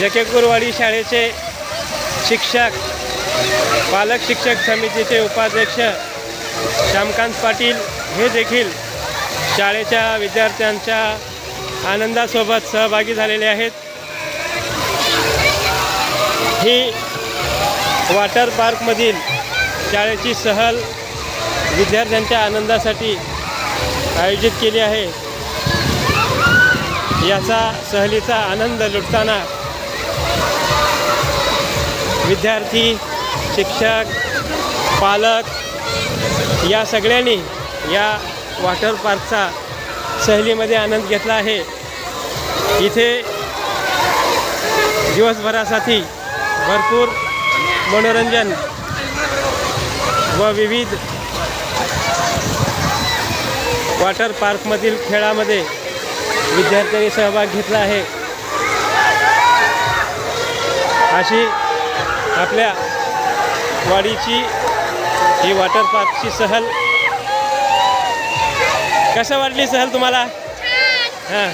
जकेकुरवाडी शाळेचे शिक्षक पालक शिक्षक समितीचे उपाध्यक्ष श्यामकांत पाटील हे देखील शाळेच्या विद्यार्थ्यांच्या आनंदासोबत सहभागी झालेले आहेत. ही वॉटर पार्कमधील शाळेची सहल विद्यार्थ्यांच्या आनंदासाठी आयोजित केली आहे. याचा सहलीचा आनंद लुटताना विद्यार्थी शिक्षक पालक या सगळ्यांनी या वॉटर पार्कचा सहलीमध्ये आनंद घेतला आहे. इथे दिवसभरासाठी भरपूर मनोरंजन व विविध वॉटर पार्कमधील खेळामध्ये विद्यार्थ्यांनी सहभाग घेतला आहे. अशी आपल्या वाडीची ही वॉटर पार्कची सहल. कसं वाटली सहल तुम्हाला? हां.